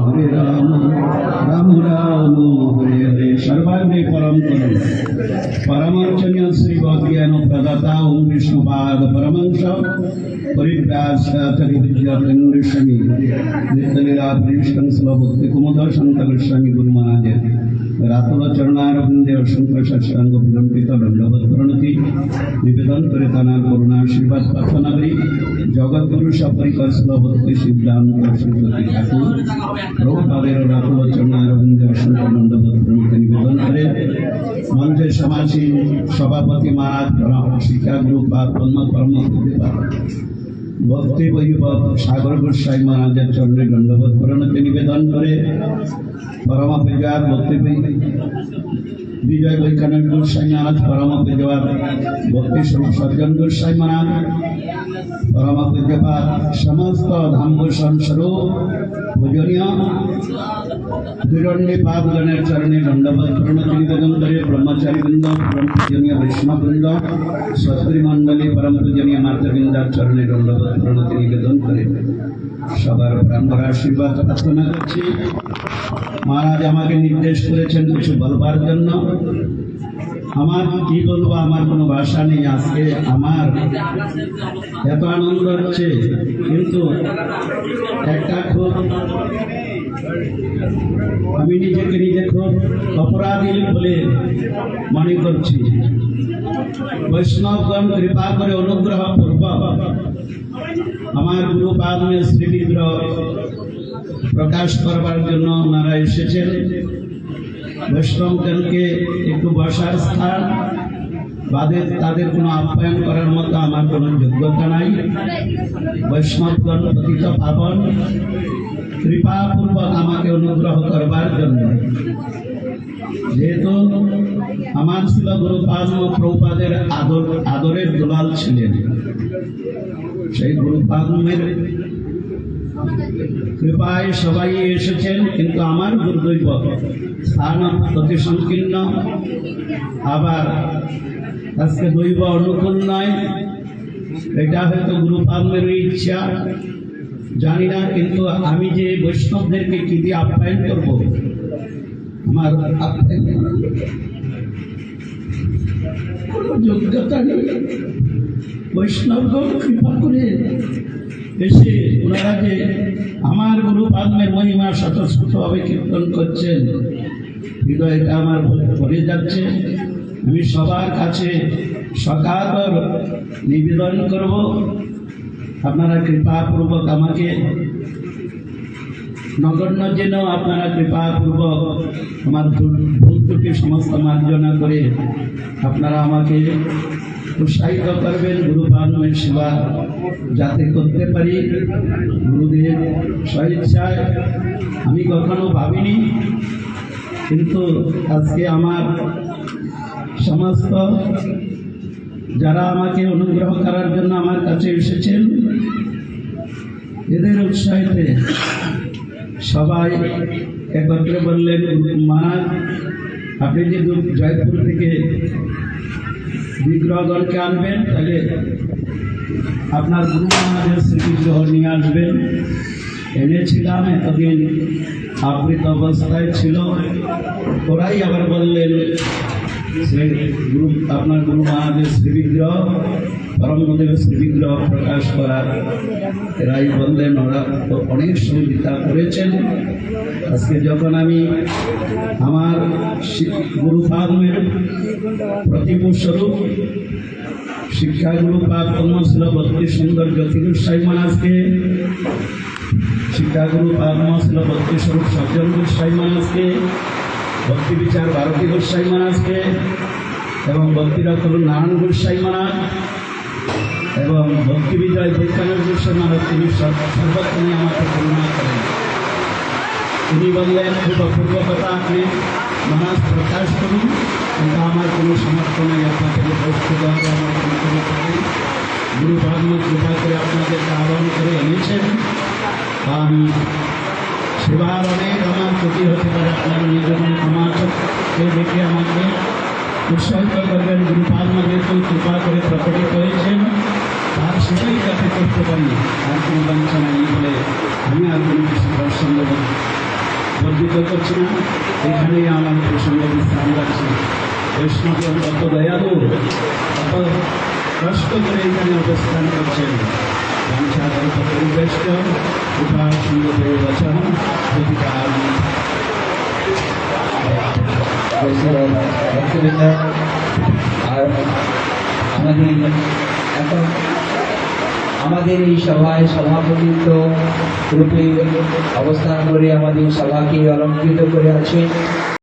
হরে রাম রাম রাম হরে হরে সর্বাগ্রে পরম করুন পরমার্চনীয় শ্রী ভগজ্ঞান প্রদাতা ওম বিষ্ণুপাদ পরমংশ পরিব্রাসাচরি নিত্যলীলা সন্ত গোস্বামী গুরু মহারাজের রাতুল চরণারবিন্দে অসংখ্য সৎসাঙ্গ প্রলম্বিত দণ্ডবোধ প্রণতি নিবেদন করে তানার করুণা আশীর্বাদ প্রার্থনা করি জগৎগুরু সপরিকর ভক্তি সিদ্ধান্ত শ্রীপতি ঠাকুর, প্রভুপাদের রাতুল চরণারবিন্দে অসংখ্য দণ্ডবোধ প্রণতি নিবেদন করে মঞ্চের সমাসীন সভাপতি মহারাজ শিক্ষা গ্রুপ বা পদ্ম কর্ম ভক্তি বৈভব সাগর গোস্বাই মহারাজের চরণে দণ্ডবোধ প্রণতি নিবেদন করে পরমা পূজার ভক্তি বিজয় বৈকানন্দ গোস্বাই মহারাজ, পরমা পূজার ভক্তি স্বরূপ সজ্জন গোস্বাই মহারাজ, পরমা পূজ্যপাত সমস্ত ধাম গোস্বাম স্বরূপ, পূজনীয়। বিরণ্যে পাপগণের চরণে দণ্ডবোধ প্রণতি নিবেদন করে ব্রহ্মচারী বৃন্দ পরম পূজনীয় বৈষ্ণব বৃন্দ পরম পূজনীয় মাতৃবৃন্দার চরণে দণ্ডবোধ প্রণতি নিবেদন করে সবার প্রাণ আশীর্বাদ প্রার্থনা করছি। মহারাজ আমাকে নির্দেশ করেছেন কিছু বলবার জন্য। আমার কি বলব, আমার কোনো ভাষা নেই। আজকে আমার এত আনন্দ হচ্ছে। কিন্তু একটা খুব আমি নিজেকে নিজে খুব অপরাধী বলে মনে করছি। বৈষ্ণবগণ কৃপা করে অনুগ্রহ পূর্বক আমার গুরু পাদমে শ্রীবিগ্রহ প্রকাশ করবার জন্য ওনারা এসেছেন। বৈষ্ণবগণকে একটু বসার স্থান বাদে তাদের কোনো আপ্যায়ন করার মতো আমার কোনো যোগ্যতা নাই। বৈষ্ণবগণ, পতিত পাবন, কৃপাপূর্বক আমাকে অনুগ্রহ করবার জন্য। যেহেতু আমার ছিল গুরু পাদম প্রভুপাদের আদর আদরের দুলাল ছিলেন, সেই গুরু পাদমের কৃপায় সবাই এসেছেন, কিন্তু আমার দুর্দৈব। স্থান অতি সংকীর্ণ। আবার আজকে দৈব অনুকূল নয় এটা হয়তো গুরু পাদমের ইচ্ছা। জানি না, কিন্তু আমি যে বৈষ্ণবদেরকে কি দিয়ে আপ্যায়ন করব? আমার আপ্যায়ন যোগ্যতা নেই। বৈষ্ণবগণ কৃপা করে এসে ওনারা যে আমার গুরু পাদ্মের মহিমা স্বতঃস্ফূর্তভাবে কীর্তন করছেন। হৃদয়টা আমার ভরে যাচ্ছে। আমি সবার কাছে সকাতর নিবেদন করব। আপনারা কৃপাপূর্বক আমাকে নগণ্য যেন আপনারা কৃপাপূর্বক আমার ভুল ত্রুটি সমস্ত মার্জনা করে আপনারা আমাকে উৎসাহিত করবেন গুরু পালনের সেবা যাতে করতে পারি, গুরুদেব স্বেচ্ছায় আমি কখনো ভাবিনি, কিন্তু আজকে আমার সমস্ত যারা আমাকে অনুগ্রহ করার জন্য আমার কাছে এসেছেন, এদের উৎসাহিতে সবাই একত্রে বললেন মহারাজ, আপনি যে জয়পুর থেকে বিগ্রহগণকে আনবেন, তাহলে আপনার গুরু মহারাজের স্মৃতিগ্রহ নিয়ে আসবেন। এনেছিলাম, এতদিন আবৃত অবস্থায় ছিল। ওরাই আবার বললেন সেই গুরু আপনার গুরু মহারাজের শ্রীবিগ্রহ পরমদেবের শ্রীবিগ্রহ প্রকাশ করার রাই বললেন ওরা অনেক সহযোগিতা করেছেন আজকে যখন আমি আমার গুরু পাদমের প্রতিমস্বরূপ শিক্ষাগুরু পাদ পদ্মশীল ভক্তি সুন্দর জ্যোতি গোস্বাই মহারাজকে শিক্ষাগুরু পদ্মশীল ভক্তি স্বরূপ সজ্জন গোস্বাই মহারাজকে ভক্তি বিচার ভারতী গোস্বাই মহারাজকে এবং ভক্তিরত্ন নারায়ণ গোস্বাই মহারাজ এবং ভক্তি বিজয় বৈজ্ঞানিক গোস্বাই মহারাজ, তিনি সর্ব- সর্বক্ষণে আমাকে করুণা করেন। তিনি বললেন, খুব অপূর্ব কথা আপনি মহারাজ প্রকাশ করুন, কিন্তু আমার কোনো সমর্থ নেই। আপনাকে বস্তু দেওয়া আমার কোনো কোনো নেই গুরু ভাগ্য কৃপা করে আপনাদেরকে আহ্বান করে এনেছেন। আমি সেবার অনেক আমার ক্ষতি হতে পারে। আপনার নিজের সমাজকে দেখে আমাকে উৎসাহিত করবেন গুরু পাদমা যেহেতু কৃপা করে প্রকটিত হয়েছেন। তার সেটাই যাতে করতে পারি। আর কোনো বাঞ্ছা নেই বলে আমি আর কোনো প্রসঙ্গ বর্ধিত করছি না। এখানেই আমার প্রসঙ্গ বিশ্রাম রাখছি। বৈষ্ণব কত দয়ালু। কত কষ্ট করে এখানে অবস্থান করছেন। বাঞ্ছাদন্ত পরিবেষ্ট। আর আমাদের এখন আমাদের এই সভায় সভাপতিত্ব রূপে অবস্থান করে আমাদের সভাকে অলঙ্কৃত করে আছে।